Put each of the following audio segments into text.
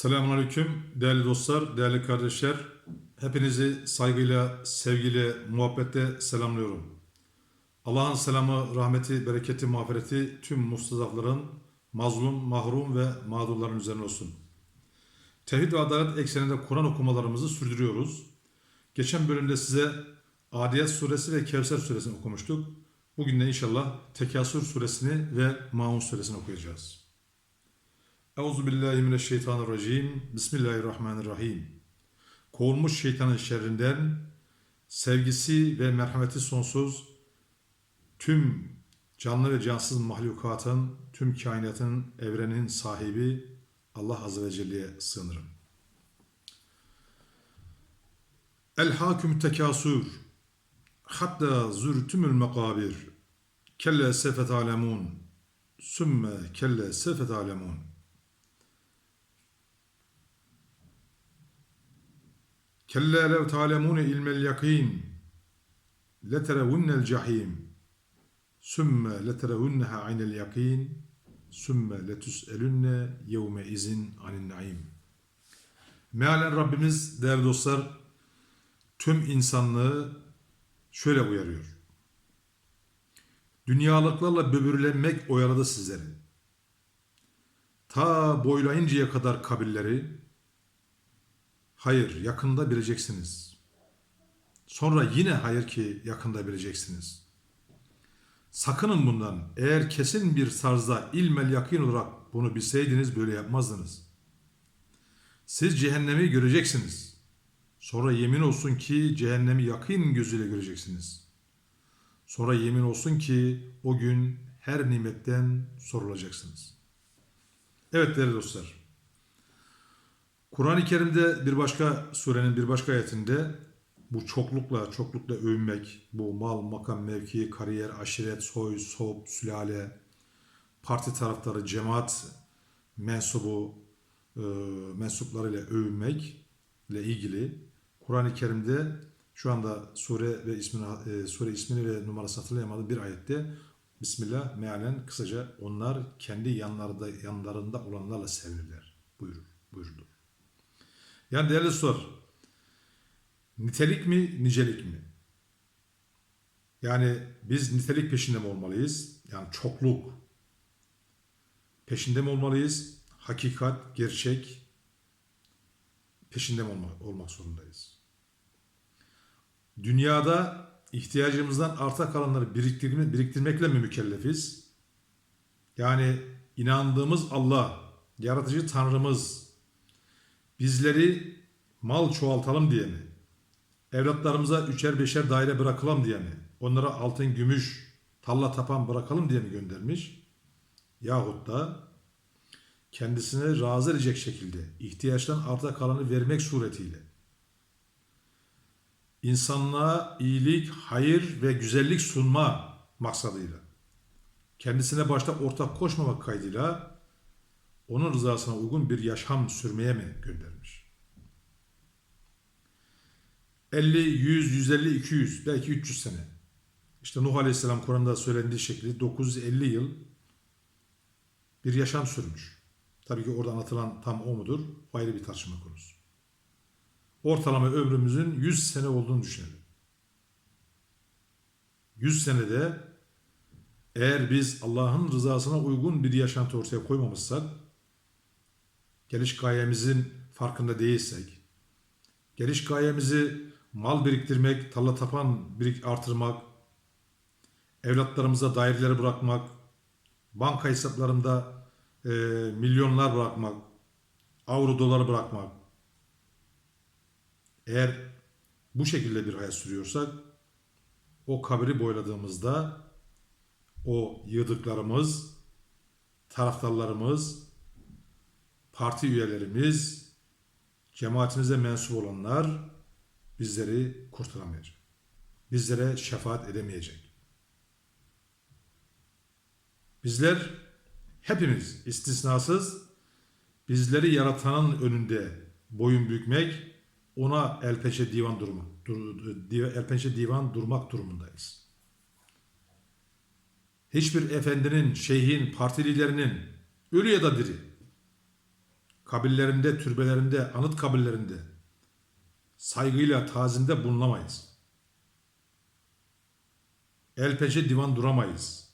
Selamünaleyküm değerli dostlar, değerli kardeşler. Hepinizi saygıyla, sevgiyle, muhabbetle selamlıyorum. Allah'ın selamı, rahmeti, bereketi, mağfireti tüm mustazafların, mazlum, mahrum ve mağdurların üzerine olsun. Tevhid ve adalet ekseninde Kur'an okumalarımızı sürdürüyoruz. Geçen bölümde size Adiyat suresi ve Kevser suresini okumuştuk. Bugün de inşallah Tekasür suresini ve Maun suresini okuyacağız. Euzu billahi mineşşeytanirracim. Bismillahirrahmanirrahim. Kovulmuş şeytanın şerrinden sevgisi ve merhameti sonsuz tüm canlı ve cansız mahlukatın, tüm kainatın, evrenin sahibi Allah Azze ve Celle'ye sığınırım. El haküm tekasür hatta zürtümül mekabir kelle sefet alemun sümme kelle sefet alemun Kelle lev talemune ilmel yakin leterevunnel cahim sümme leterevunneha aynel yakin sümme letüselünne yevme izin anin naim. Mealen Rabbimiz değerli dostlar tüm insanlığı şöyle uyarıyor. Dünyalıklarla böbürlenmek oyaladı sizleri. Ta boylayıncaya kadar kabirleri, Hayır, yakında bileceksiniz. Sonra yine hayır ki yakında bileceksiniz. Sakının bundan. Eğer kesin bir tarzda ilmel yakin olarak bunu bilseydiniz böyle yapmazdınız. Siz cehennemi göreceksiniz. Sonra yemin olsun ki cehennemi yakın gözüyle göreceksiniz. Sonra yemin olsun ki o gün her nimetten sorulacaksınız. Evet değerli dostlar. Kur'an-ı Kerim'de bir başka surenin bir başka ayetinde bu çoklukla çoklukla övünmek, bu mal, makam, mevki, kariyer, aşiret, soy, sop, sülale, parti taraftarı, cemaat mensubu e, mensuplarıyla övünmekle ilgili Kur'an-ı Kerim'de şu anda sure ve ismini e, sure ismini ve numarası hatırlayamadım bir ayette Bismillah mealen kısaca onlar kendi yanlarında yanlarında olanlarla sevinirler buyurur buyurdu. Yani değerli soru, nitelik mi, nicelik mi? Yani biz nitelik peşinde mi olmalıyız? Yani çokluk peşinde mi olmalıyız? Hakikat, gerçek peşinde mi olmak, olmak zorundayız? Dünyada ihtiyacımızdan arta kalanları biriktirme, biriktirmekle mi mükellefiz? Yani inandığımız Allah, yaratıcı Tanrımız, bizleri mal çoğaltalım diye mi? Evlatlarımıza üçer beşer daire bırakalım diye mi? Onlara altın, gümüş, talla tapan bırakalım diye mi göndermiş? Yahut da kendisine razı edecek şekilde ihtiyaçtan arta kalanı vermek suretiyle insanlığa iyilik, hayır ve güzellik sunma maksadıyla kendisine başta ortak koşmamak kaydıyla onun rızasına uygun bir yaşam sürmeye mi göndermiş? 50, 100, 150, 200, belki 300 sene. İşte Nuh Aleyhisselam Kur'an'da söylendiği şekilde 950 yıl bir yaşam sürmüş. Tabii ki orada anlatılan tam o mudur? O ayrı bir tartışma konusu. Ortalama ömrümüzün 100 sene olduğunu düşünelim. 100 senede eğer biz Allah'ın rızasına uygun bir yaşantı ortaya koymamışsak geliş gayemizin farkında değilsek, geliş gayemizi mal biriktirmek, tarla tapan birik artırmak, evlatlarımıza daireleri bırakmak, banka hesaplarında e, milyonlar bırakmak, avro doları bırakmak. Eğer bu şekilde bir hayat sürüyorsak, o kabri boyladığımızda o yığdıklarımız, taraftarlarımız, parti üyelerimiz, cemaatimize mensup olanlar bizleri kurtaramayacak. Bizlere şefaat edemeyecek. Bizler hepimiz istisnasız bizleri yaratanın önünde boyun bükmek, ona el divan durumu, dur, el divan durmak durumundayız. Hiçbir efendinin, şeyhin, parti liderinin ölü ya da diri kabirlerinde, türbelerinde, anıt kabirlerinde saygıyla tazimde bulunamayız. El peşe divan duramayız.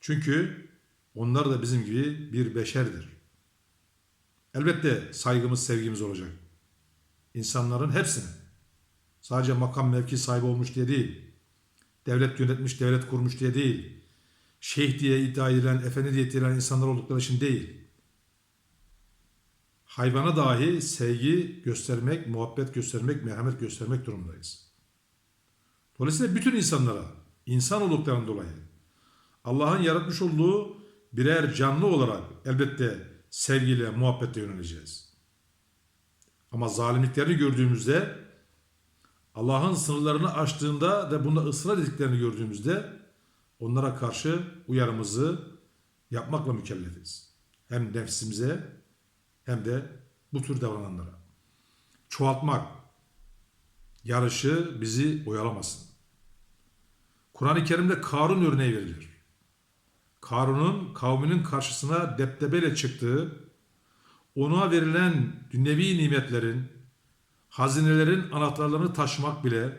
Çünkü onlar da bizim gibi bir beşerdir. Elbette saygımız, sevgimiz olacak. İnsanların hepsine. Sadece makam mevki sahibi olmuş diye değil. Devlet yönetmiş, devlet kurmuş diye değil. Şeyh diye iddia edilen, efendi diye iddia edilen insanlar oldukları için değil. Hayvana dahi sevgi göstermek, muhabbet göstermek, merhamet göstermek durumundayız. Dolayısıyla bütün insanlara, insan olduklarından dolayı Allah'ın yaratmış olduğu birer canlı olarak elbette sevgiyle, muhabbetle yöneleceğiz. Ama zalimliklerini gördüğümüzde, Allah'ın sınırlarını aştığında ve bunda ısrar ettiklerini gördüğümüzde onlara karşı uyarımızı yapmakla mükellefiz. Hem nefsimize hem de bu tür davrananlara. Çoğaltmak, yarışı bizi oyalamasın. Kur'an-ı Kerim'de Karun örneği verilir. Karun'un kavminin karşısına deptebeyle çıktığı, ona verilen dünyevi nimetlerin, hazinelerin anahtarlarını taşımak bile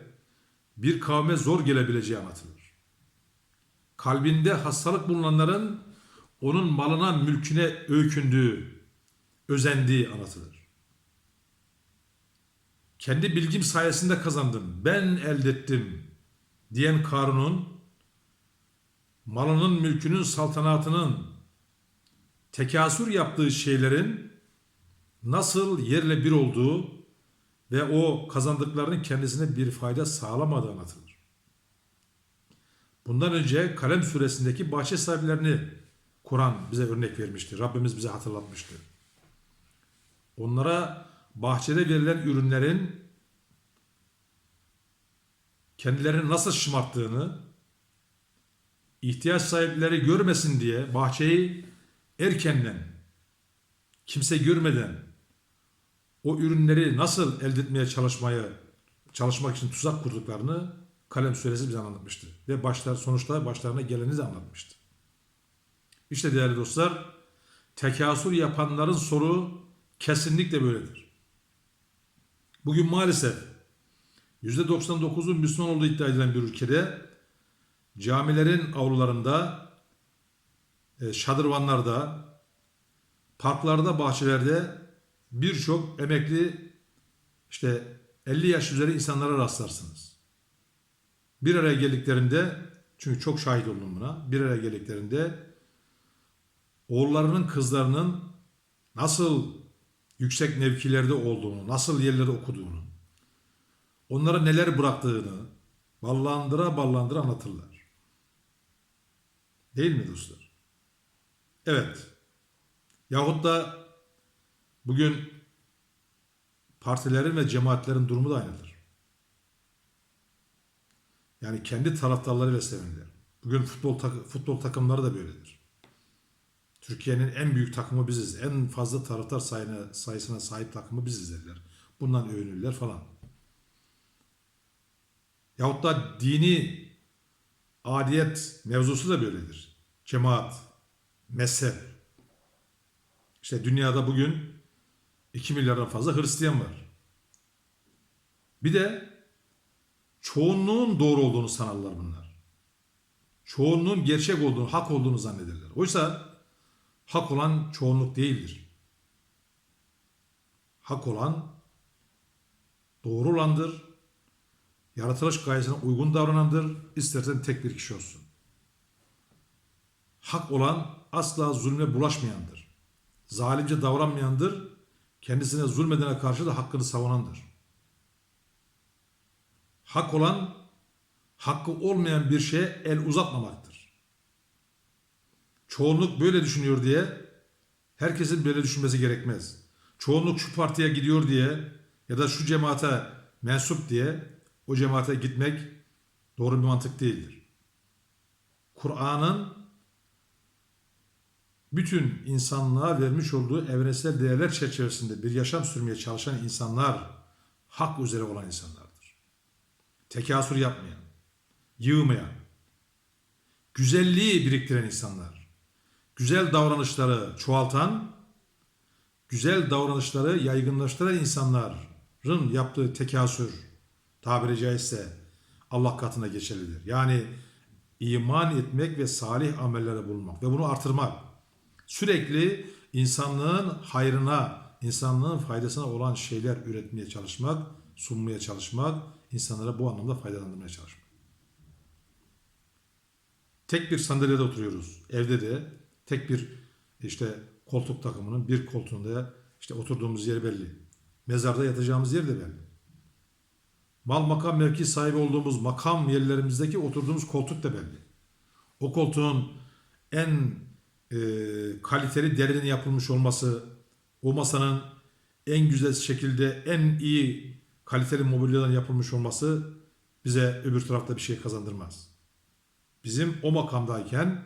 bir kavme zor gelebileceği anlatılır. Kalbinde hastalık bulunanların onun malına, mülküne öykündüğü, özendiği anlatılır. Kendi bilgim sayesinde kazandım, ben elde ettim diyen Karun'un malının, mülkünün, saltanatının tekasür yaptığı şeylerin nasıl yerle bir olduğu ve o kazandıklarının kendisine bir fayda sağlamadığı anlatılır. Bundan önce Kalem suresindeki bahçe sahiplerini Kur'an bize örnek vermişti. Rabbimiz bize hatırlatmıştı. Onlara bahçede verilen ürünlerin kendilerini nasıl şımarttığını, ihtiyaç sahipleri görmesin diye bahçeyi erkenden, kimse görmeden o ürünleri nasıl elde etmeye çalışmaya çalışmak için tuzak kurduklarını Kalem suresi bize anlatmıştı. Ve başlar sonuçta başlarına geleni de anlatmıştı. İşte değerli dostlar, tekasür yapanların soru kesinlikle böyledir. Bugün maalesef %99'un Müslüman olduğu iddia edilen bir ülkede camilerin avlularında, e, şadırvanlarda, parklarda, bahçelerde birçok emekli işte 50 yaş üzeri insanlara rastlarsınız. Bir araya geldiklerinde çünkü çok şahit oldum buna. Bir araya geldiklerinde oğullarının kızlarının nasıl yüksek mevkilerde olduğunu, nasıl yerlerde okuduğunu, onlara neler bıraktığını ballandıra ballandıra anlatırlar. Değil mi dostlar? Evet. Yahut da bugün partilerin ve cemaatlerin durumu da aynıdır. Yani kendi taraftarlarıyla sevinirler. Bugün futbol tak- futbol takımları da böyledir. Türkiye'nin en büyük takımı biziz. En fazla taraftar sayına, sayısına sahip takımı biziz dediler. Bundan övünürler falan. Yahut da dini adiyet mevzusu da böyledir. Cemaat, mezhep. İşte dünyada bugün 2 milyardan fazla Hristiyan var. Bir de çoğunluğun doğru olduğunu sanarlar bunlar. Çoğunluğun gerçek olduğunu, hak olduğunu zannederler. Oysa hak olan çoğunluk değildir. Hak olan doğru olandır. Yaratılış gayesine uygun davranandır. İstersen tek bir kişi olsun. Hak olan asla zulme bulaşmayandır. Zalimce davranmayandır. Kendisine zulmedene karşı da hakkını savunandır. Hak olan hakkı olmayan bir şeye el uzatmamaktır. Çoğunluk böyle düşünüyor diye herkesin böyle düşünmesi gerekmez. Çoğunluk şu partiye gidiyor diye ya da şu cemaate mensup diye o cemaate gitmek doğru bir mantık değildir. Kur'an'ın bütün insanlığa vermiş olduğu evrensel değerler çerçevesinde bir yaşam sürmeye çalışan insanlar hak üzere olan insanlardır. Tekasür yapmayan, yığmayan, güzelliği biriktiren insanlar, güzel davranışları çoğaltan, güzel davranışları yaygınlaştıran insanların yaptığı tekasür tabiri caizse Allah katına geçerlidir. Yani iman etmek ve salih amellere bulunmak ve bunu artırmak. Sürekli insanlığın hayrına, insanlığın faydasına olan şeyler üretmeye çalışmak, sunmaya çalışmak, insanlara bu anlamda faydalandırmaya çalışmak. Tek bir sandalyede oturuyoruz. Evde de tek bir işte koltuk takımının bir koltuğunda işte oturduğumuz yer belli. Mezarda yatacağımız yer de belli. Mal makam mevki sahibi olduğumuz makam yerlerimizdeki oturduğumuz koltuk da belli. O koltuğun en e, kaliteli derinin yapılmış olması, o masanın en güzel şekilde en iyi kaliteli mobilyadan yapılmış olması bize öbür tarafta bir şey kazandırmaz. Bizim o makamdayken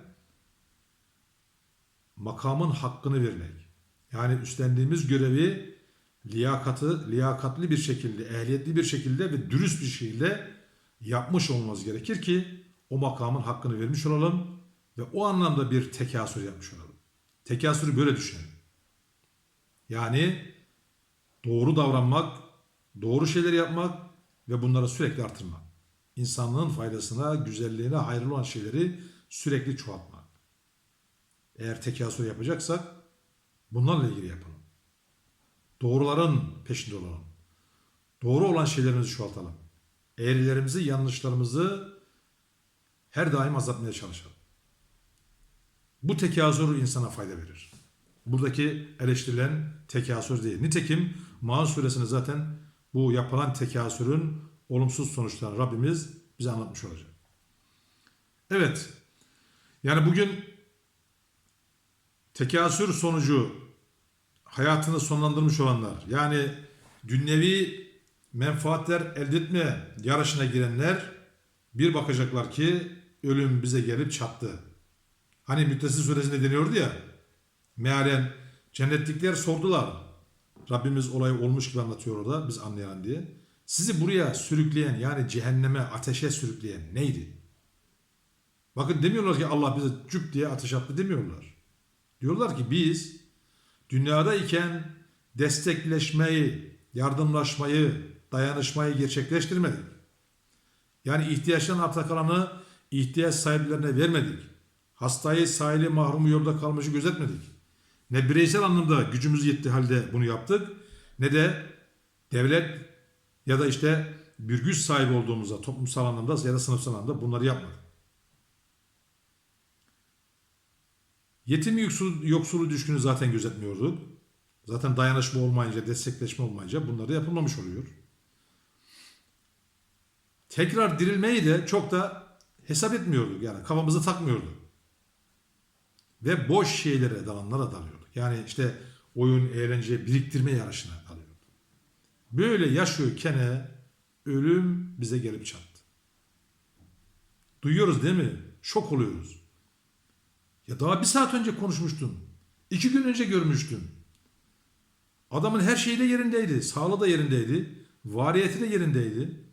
makamın hakkını vermek. Yani üstlendiğimiz görevi liyakatı, liyakatli bir şekilde, ehliyetli bir şekilde ve dürüst bir şekilde yapmış olmamız gerekir ki o makamın hakkını vermiş olalım ve o anlamda bir tekasür yapmış olalım. Tekasürü böyle düşünelim. Yani doğru davranmak, doğru şeyler yapmak ve bunları sürekli artırmak. İnsanlığın faydasına, güzelliğine, hayırlı olan şeyleri sürekli çoğaltmak. Eğer tekasür yapacaksak bunlarla ilgili yapalım. Doğruların peşinde olalım. Doğru olan şeylerimizi çoğaltalım. Eğrilerimizi, yanlışlarımızı her daim azaltmaya çalışalım. Bu tekasür insana fayda verir. Buradaki eleştirilen tekasür değil. Nitekim Maun suresinde zaten bu yapılan tekasürün olumsuz sonuçlarını Rabbimiz bize anlatmış olacak. Evet. Yani bugün tekasür sonucu hayatını sonlandırmış olanlar yani dünyevi menfaatler elde etme yarışına girenler bir bakacaklar ki ölüm bize gelip çattı. Hani Müddessir suresinde deniyordu ya mealen cennetlikler sordular. Rabbimiz olay olmuş gibi anlatıyor orada biz anlayan diye. Sizi buraya sürükleyen yani cehenneme ateşe sürükleyen neydi? Bakın demiyorlar ki Allah bize cüp diye ateş attı demiyorlar. Diyorlar ki biz dünyadayken destekleşmeyi, yardımlaşmayı, dayanışmayı gerçekleştirmedik. Yani ihtiyaçtan arta kalanı ihtiyaç sahiplerine vermedik. Hastayı, sahili, mahrumu yolda kalmışı gözetmedik. Ne bireysel anlamda gücümüz yetti halde bunu yaptık ne de devlet ya da işte bir güç sahibi olduğumuzda toplumsal anlamda ya da sınıfsal anlamda bunları yapmadık. Yetim yoksulu, yoksulu düşkünü zaten gözetmiyorduk. Zaten dayanışma olmayınca, destekleşme olmayınca bunları yapılmamış oluyor. Tekrar dirilmeyi de çok da hesap etmiyorduk. Yani kafamıza takmıyorduk. Ve boş şeylere dalanlara dalıyorduk. Yani işte oyun, eğlence, biriktirme yarışına dalıyorduk. Böyle yaşıyorken ölüm bize gelip çattı. Duyuyoruz değil mi? Şok oluyoruz. Ya daha bir saat önce konuşmuştun. İki gün önce görmüştün. Adamın her şeyi de yerindeydi. Sağlığı da yerindeydi. Variyeti de yerindeydi.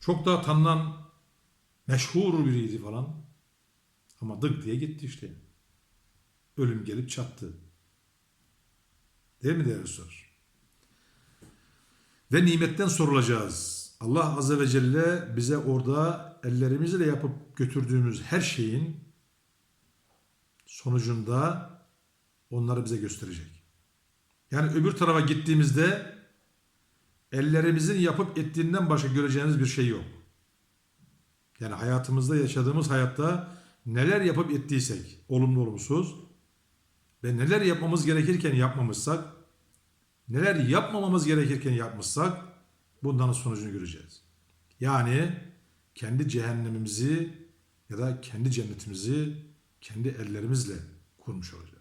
Çok daha tanınan meşhur biriydi falan. Ama dık diye gitti işte. Ölüm gelip çattı. Değil mi değerli dostlar? Ve nimetten sorulacağız. Allah Azze ve Celle bize orada ellerimizle yapıp götürdüğümüz her şeyin sonucunda onları bize gösterecek. Yani öbür tarafa gittiğimizde ellerimizin yapıp ettiğinden başka göreceğimiz bir şey yok. Yani hayatımızda yaşadığımız hayatta neler yapıp ettiysek, olumlu olumsuz ve neler yapmamız gerekirken yapmamışsak, neler yapmamamız gerekirken yapmışsak bundan sonucunu göreceğiz. Yani kendi cehennemimizi ya da kendi cennetimizi kendi ellerimizle kurmuş olacağız.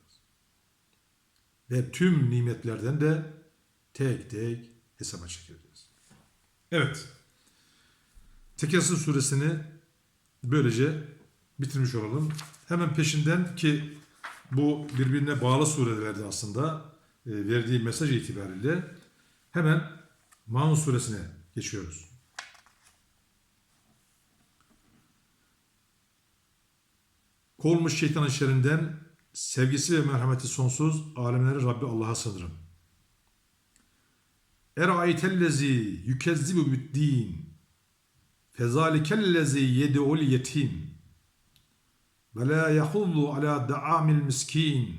Ve tüm nimetlerden de tek tek hesaba çekeceğiz. Evet. Tekasür suresini böylece bitirmiş olalım. Hemen peşinden ki bu birbirine bağlı surelerdi aslında e, verdiği mesaj itibariyle hemen Maun suresine geçiyoruz. Kovulmuş şeytanın şerrinden sevgisi ve merhameti sonsuz alemlerin Rabbi Allah'a sığınırım. Eraytellezi yükezzibu büddin fezalikellezi yed'ul yetim ve la yahullu ala da'amil miskin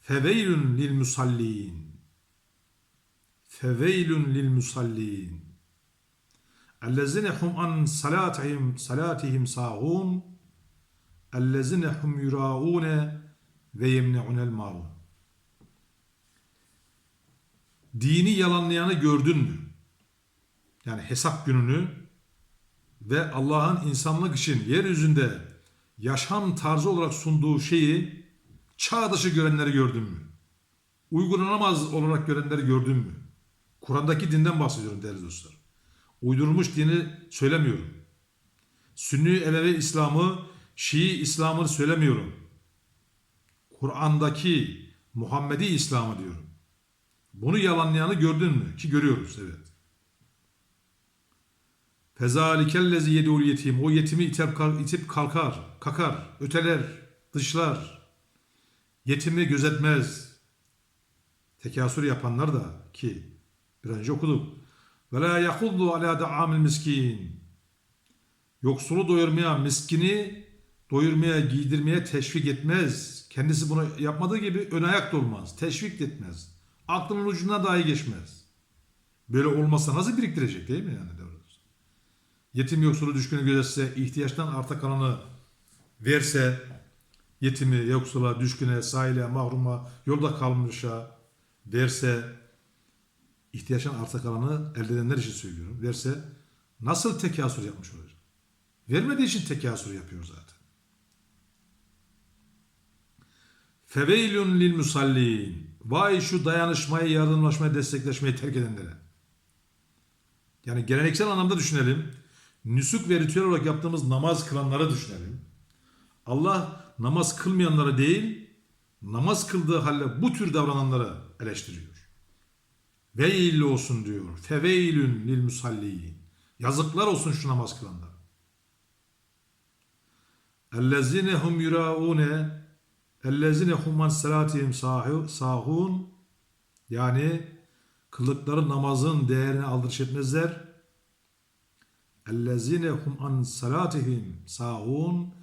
feveylün lil musallin feveylün lil musallin ellezine hum an salatihim salatihim sahun ellezine hum yuraune ve yemne'unel ma'un dini yalanlayanı gördün mü? Yani hesap gününü ve Allah'ın insanlık için yeryüzünde yaşam tarzı olarak sunduğu şeyi çağ dışı görenleri gördün mü? Uygulanamaz olarak görenleri gördün mü? Kur'an'daki dinden bahsediyorum değerli dostlar. Uydurulmuş dini söylemiyorum. Sünni Elevi İslam'ı, Şii İslam'ı söylemiyorum. Kur'an'daki Muhammedi İslam'ı diyorum. Bunu yalanlayanı gördün mü? Ki görüyoruz evet. Fezalikellezi yedul yetim. O yetimi itip, itip kalkar, kakar, öteler, dışlar. Yetimi gözetmez. Tekasür yapanlar da ki bir önce okuduk. Ve la yakullu ala da'amil miskin. Yoksulu doyurmaya, miskini doyurmaya, giydirmeye teşvik etmez. Kendisi bunu yapmadığı gibi ön ayak da olmaz. Teşvik etmez. Aklının ucuna dahi geçmez. Böyle olmasa nasıl biriktirecek değil mi yani? Yetim yoksulu düşkünü gözetse, ihtiyaçtan arta kalanı verse, yetimi, yoksula, düşküne, sahile, mahruma, yolda kalmışa verse, ihtiyaçtan arta kalanı elde edenler için söylüyorum. Verse nasıl tekasür yapmış olacak? Vermediği için tekasür yapıyor zaten. Feveylün lil musallin. Vay şu dayanışmayı, yardımlaşmayı, destekleşmeyi terk edenlere. Yani geleneksel anlamda düşünelim. Nüsuk ve ritüel olarak yaptığımız namaz kılanları düşünelim. Allah namaz kılmayanları değil, namaz kıldığı halde bu tür davrananları eleştiriyor. Veil olsun diyor. Feveylün lil musalliyin. Yazıklar olsun şu namaz kılanlara. Ellezine hum yuraune ellezine hum an salatihim sahu- sahun yani kıldıkları namazın değerini aldırış etmezler. Ellezine hum an salatihim sahun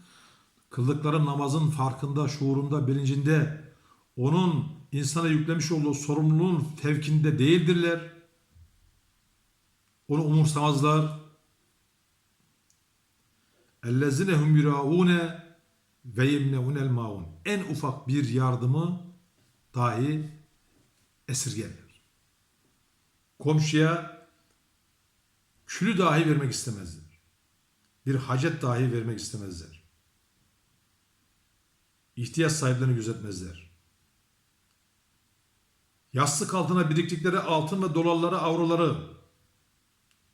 kıldıkları namazın farkında, şuurunda, bilincinde onun insana yüklemiş olduğu sorumluluğun fevkinde değildirler. Onu umursamazlar. Hum yuraune ve yemneunel maun. En ufak bir yardımı dahi esirgerler. Komşuya külü dahi vermek istemezler. Bir hacet dahi vermek istemezler. İhtiyaç sahiplerini gözetmezler. Yastık altına biriktikleri altın ve dolarları, avroları,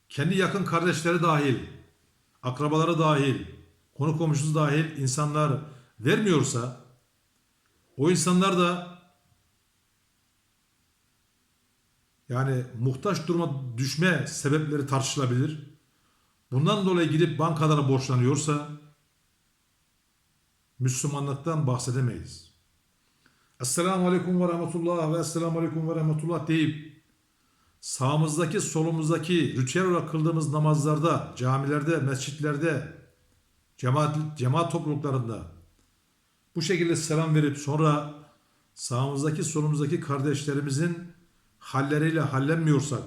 kendi yakın kardeşleri dahil, akrabaları dahil, konu komşusu dahil insanlar vermiyorsa, o insanlar da yani muhtaç duruma düşme sebepleri tartışılabilir. Bundan dolayı gidip bankalara borçlanıyorsa Müslümanlıktan bahsedemeyiz. Esselamu Aleyküm ve Rahmetullah ve Esselamu Aleyküm ve Rahmetullah deyip sağımızdaki solumuzdaki ritüel olarak kıldığımız namazlarda, camilerde, mescitlerde, cemaat, cemaat topluluklarında bu şekilde selam verip sonra sağımızdaki solumuzdaki kardeşlerimizin halleriyle hallenmiyorsak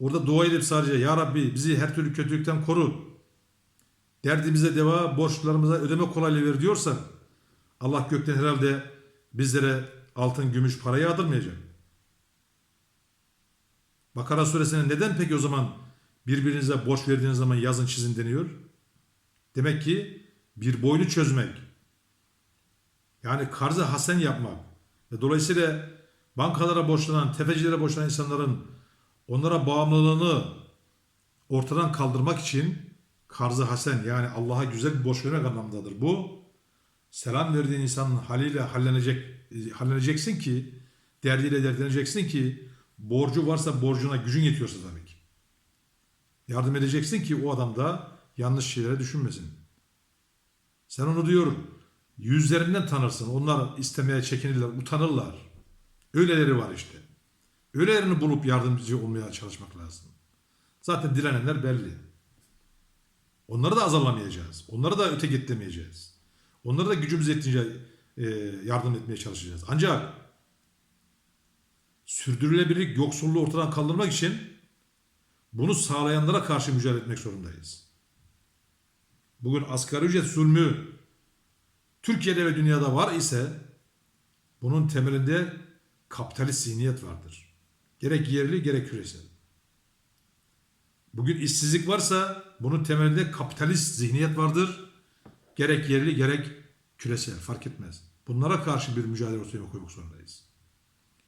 orada dua edip sadece Ya Rabbi bizi her türlü kötülükten koru derdimize deva, borçlarımıza ödeme kolaylığı ver diyorsak Allah gökten herhalde bizlere altın, gümüş, para yağdırmayacak. Bakara suresine neden peki o zaman birbirinize borç verdiğiniz zaman yazın çizin deniyor? Demek ki bir boynu çözmek. Yani karzı hasen yapmak. Dolayısıyla bankalara borçlanan, tefecilere borçlanan insanların onlara bağımlılığını ortadan kaldırmak için karzı hasen yani Allah'a güzel bir borç vermek anlamındadır bu. Selam verdiğin insanın haliyle hallenecek, halleneceksin ki, derdiyle dertleneceksin ki, borcu varsa borcuna gücün yetiyorsa tabii ki. Yardım edeceksin ki o adam da yanlış şeylere düşünmesin. Sen onu diyor yüzlerinden tanırsın. Onlar istemeye çekinirler, utanırlar. Öyleleri var işte. Öylelerini bulup yardımcı olmaya çalışmak lazım. Zaten direnenler belli. Onları da azarlamayacağız. Onları da öte gitlemeyeceğiz. Onları da gücümüz yettiğince e, yardım etmeye çalışacağız. Ancak sürdürülebilirlik yoksulluğu ortadan kaldırmak için bunu sağlayanlara karşı mücadele etmek zorundayız. Bugün asgari ücret zulmü Türkiye'de ve dünyada var ise bunun temelinde kapitalist zihniyet vardır. Gerek yerli gerek küresel. Bugün işsizlik varsa bunun temelinde kapitalist zihniyet vardır. Gerek yerli gerek küresel fark etmez. Bunlara karşı bir mücadele ortaya koymak zorundayız.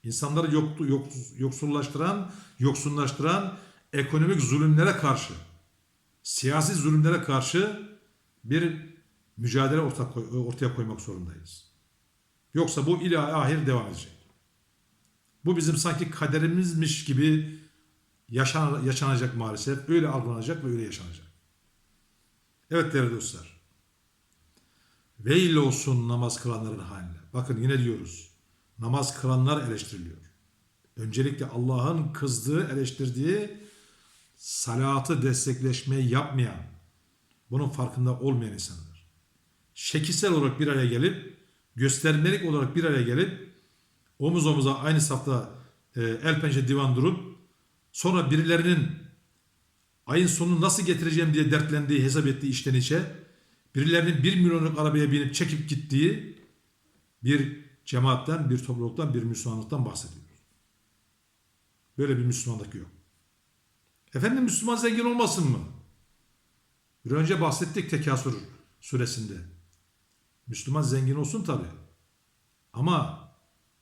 İnsanları yok, yok, yoksullaştıran, yoksunlaştıran ekonomik zulümlere karşı, siyasi zulümlere karşı bir mücadele orta, ortaya koymak zorundayız. Yoksa bu ilahi ahir devam edecek. Bu bizim sanki kaderimizmiş gibi yaşan, yaşanacak maalesef. Öyle algılanacak ve öyle yaşanacak. Evet değerli dostlar. Veil olsun namaz kılanların haline. Bakın yine diyoruz. Namaz kılanlar eleştiriliyor. Öncelikle Allah'ın kızdığı, eleştirdiği salatı destekleşmeyi yapmayan, bunun farkında olmayan insanlar. Şekilsel olarak bir araya gelip, göstermelik olarak bir araya gelip, omuz omuza aynı safta e, el pençe divan durup, sonra birilerinin ayın sonunu nasıl getireceğim diye dertlendiği, hesap ettiği işten içe, birilerinin bir milyonluk arabaya binip çekip gittiği bir cemaatten, bir topluluktan, bir Müslümanlıktan bahsediyoruz. Böyle bir Müslümanlık yok. Efendim Müslüman zengin olmasın mı? Bir önce bahsettik Tekasür suresinde. Müslüman zengin olsun tabi. Ama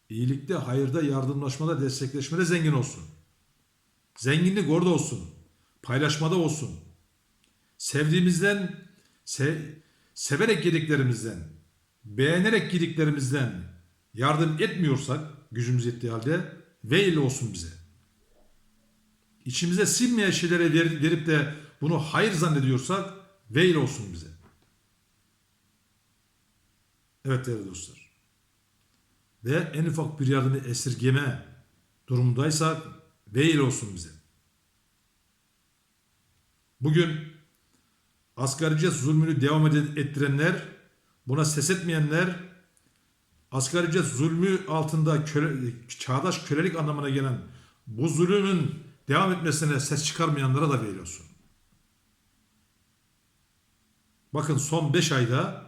iyilikte, hayırda, yardımlaşmada, destekleşmede zengin olsun. Zenginlik orada olsun. Paylaşmada olsun. Sevdiğimizden, sev, severek yediklerimizden, beğenerek yediklerimizden yardım etmiyorsak gücümüz yettiği halde veil olsun bize. İçimize sinmeyen şeylere ver- verip de bunu hayır zannediyorsak veil olsun bize. Evet değerli dostlar. Ve en ufak bir yardımı esirgeme durumundaysak veil olsun bize. Bugün asgari ücret zulmünü devam ettirenler, buna ses etmeyenler, asgari ücret zulmü altında köle, çağdaş kölelik anlamına gelen bu zulümün devam etmesine ses çıkarmayanlara da veil olsun. Bakın son 5 ayda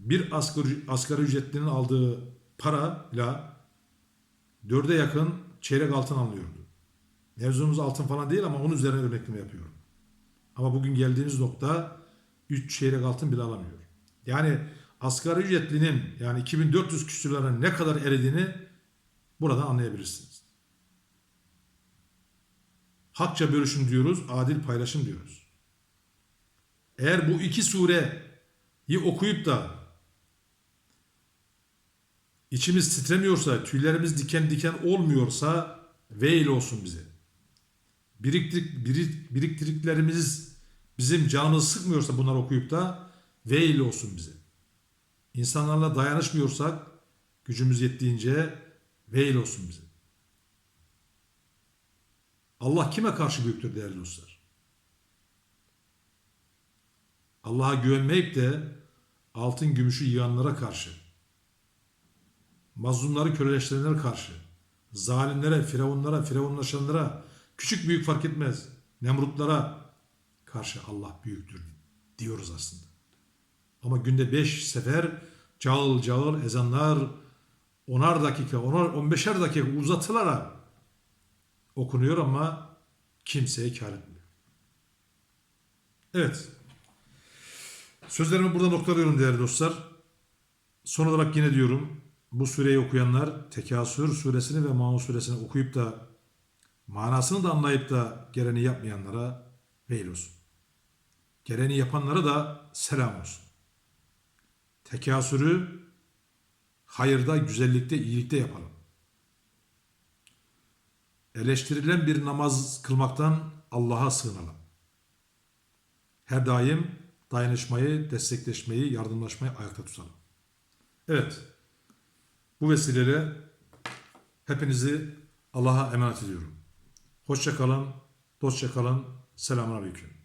bir asgari, asgari ücretlinin aldığı parayla dörde yakın çeyrek altın alıyordu. Mevzumuz altın falan değil ama onun üzerine örnekleme yapıyorum. Ama bugün geldiğimiz nokta 3 çeyrek altın bile alamıyor. Yani asgari ücretlinin yani 2400 küsürlere ne kadar erediğini buradan anlayabilirsiniz. Hakça bölüşüm diyoruz, adil paylaşım diyoruz. Eğer bu iki sureyi okuyup da içimiz titremiyorsa, tüylerimiz diken diken olmuyorsa veil olsun bize. Biriktir, birik, biriktirdiklerimiz bizim canımızı sıkmıyorsa bunları okuyup da veil olsun bize. İnsanlarla dayanışmıyorsak gücümüz yettiğince veil olsun bize. Allah kime karşı büyüktür değerli dostlar? Allah'a güvenmeyip de altın gümüşü yığanlara karşı, mazlumları köleleştirenlere karşı, zalimlere, firavunlara, firavunlaşanlara, küçük büyük fark etmez, nemrutlara karşı Allah büyüktür diyoruz aslında. Ama günde beş sefer cağıl cağıl ezanlar onar dakika, onar, on beşer dakika uzatılarak okunuyor ama kimseye kar etmiyor. Evet. Sözlerimi burada noktalıyorum değerli dostlar. Son olarak yine diyorum bu sureyi okuyanlar Tekasür suresini ve Maun suresini okuyup da manasını da anlayıp da gereğini yapmayanlara veil olsun. Gereğini yapanlara da selam olsun. Tekasürü hayırda, güzellikte, iyilikte yapalım. Eleştirilen bir namaz kılmaktan Allah'a sığınalım. Her daim dayanışmayı, destekleşmeyi, yardımlaşmayı ayakta tutalım. Evet. Bu vesileyle hepinizi Allah'a emanet ediyorum. Hoşça kalın, dostça kalın. Selamun Aleyküm.